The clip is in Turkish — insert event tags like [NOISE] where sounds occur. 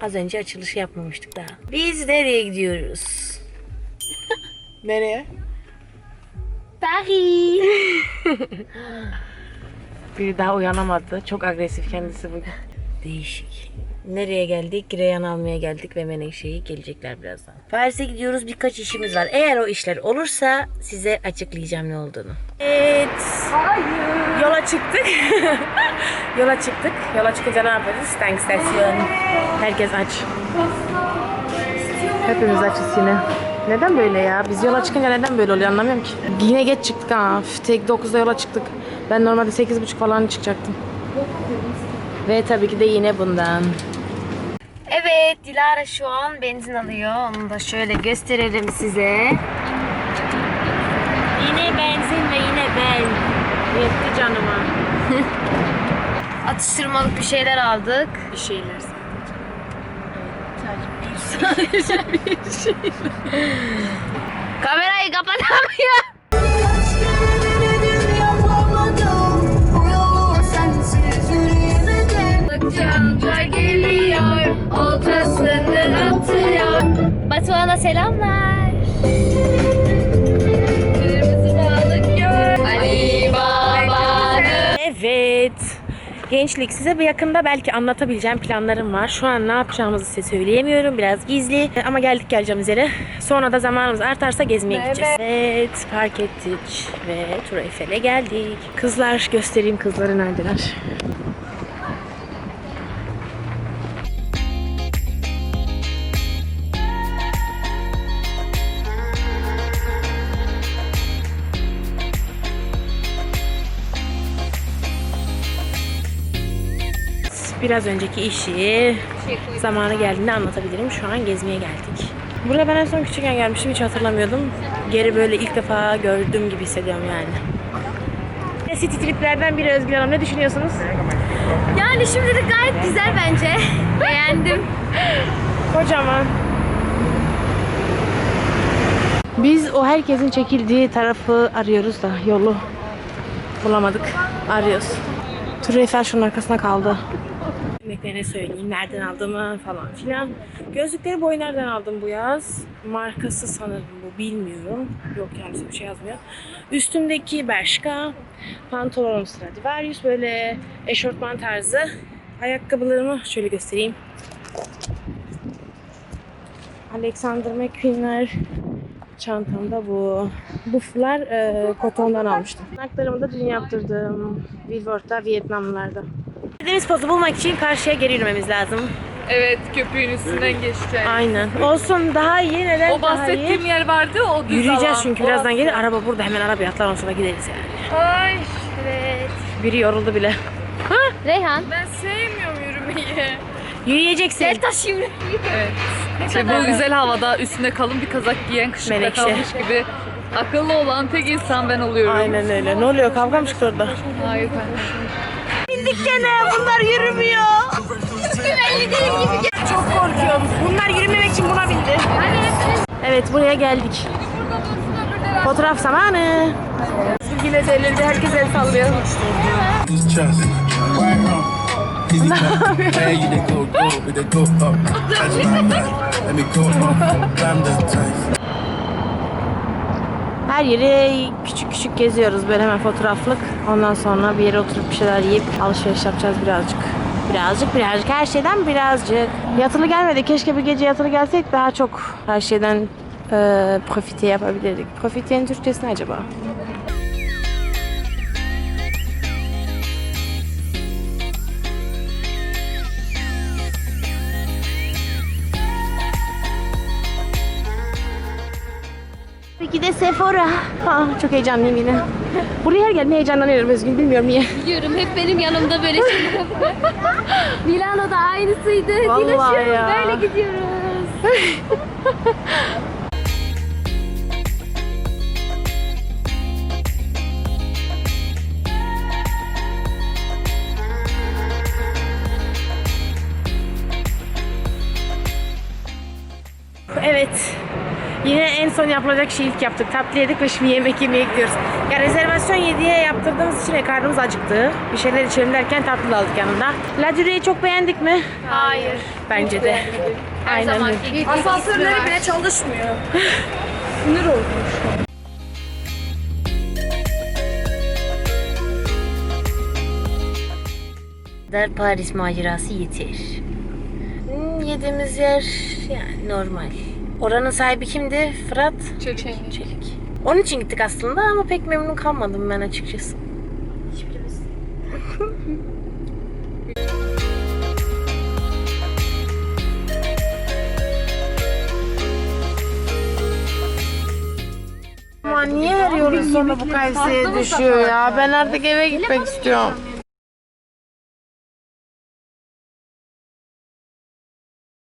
Az önce açılışı yapmamıştık daha. Biz nereye gidiyoruz? [LAUGHS] nereye? Paris. [LAUGHS] Biri daha uyanamadı. Çok agresif kendisi bugün. Değişik. Nereye geldik? Reyhan almaya geldik ve Menekşe'yi gelecekler birazdan. Paris'e gidiyoruz. Birkaç işimiz var. Eğer o işler olursa size açıklayacağım ne olduğunu. Evet. Yola çıktık. [LAUGHS] Yola çıktık. Yola çıkınca ne yapıyoruz? Tank stasyon. Herkes aç. Hepimiz açız yine. Neden böyle ya? Biz yola çıkınca neden böyle oluyor anlamıyorum ki. Yine geç çıktık ha. Tek 9'da yola çıktık. Ben normalde 8.30 falan çıkacaktım. Ve tabii ki de yine bundan. Evet, Dilara şu an benzin alıyor. Onu da şöyle gösterelim size. Yine benzin ve yine ben. Yetti canıma. [LAUGHS] Atıştırmalık bir şeyler aldık. Bir şeyler [LAUGHS] Kamerayı kapatamıyor. Batuhan'a selamlar. Kırmızı balık gör. Ali Baba'nın. Evet. Gençlik size bir yakında belki anlatabileceğim planlarım var. Şu an ne yapacağımızı size söyleyemiyorum. Biraz gizli ama geldik geleceğimiz yere. Sonra da zamanımız artarsa gezmeye gideceğiz. Evet park ettik ve Tur Eyfel'e geldik. Kızlar göstereyim kızları neredeler. Biraz önceki işi zamanı geldiğinde anlatabilirim. Şu an gezmeye geldik. Buraya ben en son küçükken gelmiştim. Hiç hatırlamıyordum. Geri böyle ilk defa gördüğüm gibi hissediyorum yani. City triplerden biri Özgür Hanım. Ne düşünüyorsunuz? Yani şimdilik gayet güzel bence. [LAUGHS] Beğendim. Kocaman. Biz o herkesin çekildiği tarafı arıyoruz da yolu bulamadık. Arıyoruz. Tur Eiffel şunun arkasına kaldı. Yemeklerine söyleyeyim nereden aldığımı falan filan. Gözlükleri boy nereden aldım bu yaz? Markası sanırım bu bilmiyorum. Yok kendisi bir şey yazmıyor. Üstümdeki Bershka, pantolonum Stradivarius böyle eşortman tarzı. Ayakkabılarımı şöyle göstereyim. Alexander McQueen'ler çantamda bu. Bufflar e, kotondan almıştım. Tırnaklarımı da dün yaptırdım. Wilworth'ta, Vietnamlılarda. Deniz pozu bulmak için karşıya geri yürümemiz lazım. Evet köprünün üstünden geçeceğiz. Aynen. Olsun daha iyi. Neden O daha iyi? bahsettiğim yer vardı o düz Yürüyeceğiz alan. çünkü O birazdan gelir. Araba burada hemen arabaya atlar ondan sonra gideriz yani. Ay Evet. Biri yoruldu bile. Reyhan. ben sevmiyorum yürümeyi. Yürüyeceksin. El taşıyım. Evet. İşte bu güzel havada üstüne kalın bir kazak giyen kışıkta Menekşe. kalmış gibi akıllı olan tek insan ben oluyorum. Aynen öyle. Ne oluyor? Kavga mı çıktı orada? Hayır. Bindik gene. Bunlar yürümüyor. Çok korkuyorum. Bunlar yürümemek için buna bindi. Evet buraya geldik. Fotoğraf zamanı. Yine de elinde herkes el sallıyor. Trust. Easy go, go, go up. Touch my back. Let me go up. I'm the. Her yeri küçük küçük geziyoruz böyle hemen fotoğraflık. Ondan sonra bir yere oturup bir şeyler yiyip alışveriş yapacağız birazcık. Birazcık birazcık her şeyden birazcık. Yatılı gelmedi. Keşke bir gece yatılı gelsek daha çok her şeyden e, profite yapabilirdik. Profitenin Türkçesi ne acaba? Peki de Sephora. Ha, çok heyecanlıyım yine. Buraya her gelmeye heyecanlanıyorum Özgün. Bilmiyorum niye. Biliyorum hep benim yanımda böyle [LAUGHS] şeyler. Milano'da aynısıydı. Vallahi Dilaşıyoruz ya. böyle gidiyoruz. Evet. Yine en son yapılacak şeyi ilk yaptık. Tatlı yedik ve şimdi yemek yemeye gidiyoruz. Ya rezervasyon 7'ye yaptırdığımız için karnımız acıktı. Bir şeyler içelim derken tatlı da aldık yanında. La Dure'yi çok beğendik mi? Hayır. bence de. Aynen öyle. Asansörleri bile çalışmıyor. [LAUGHS] Sinir olmuş. Paris macerası yeter. Hmm, yediğimiz yer yani normal. Oranın sahibi kimdi? Fırat Çelik. Çelik. Onun için gittik aslında ama pek memnun kalmadım ben açıkçası. Ama niye her yolun sonu bu Kayseri'ye düşüyor ya? Ben artık eve gitmek istiyorum.